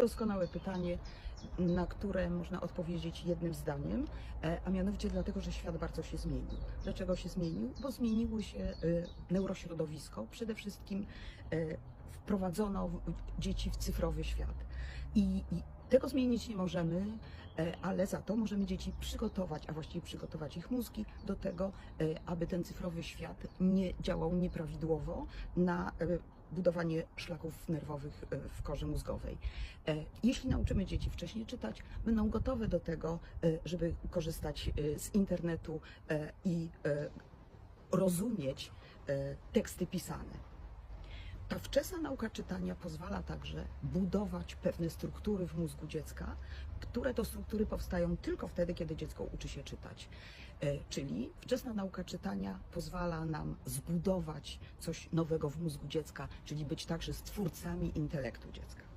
Doskonałe pytanie, na które można odpowiedzieć jednym zdaniem, e, a mianowicie dlatego, że świat bardzo się zmienił. Dlaczego się zmienił? Bo zmieniło się e, neurośrodowisko. Przede wszystkim e, wprowadzono dzieci w cyfrowy świat. I, tego zmienić nie możemy, ale za to możemy dzieci przygotować, a właściwie przygotować ich mózgi do tego, aby ten cyfrowy świat nie działał nieprawidłowo na budowanie szlaków nerwowych e, w korze mózgowej. E, Jeśli nauczymy dzieci wcześniej czytać, będą gotowe do tego, e, żeby korzystać z internetu i rozumieć teksty pisane. Wczesna nauka czytania pozwala także budować pewne struktury w mózgu dziecka, które to struktury powstają tylko wtedy, kiedy dziecko uczy się czytać. E, Czyli wczesna nauka czytania pozwala nam zbudować coś nowego w mózgu dziecka, czyli być także stwórcami intelektu dziecka.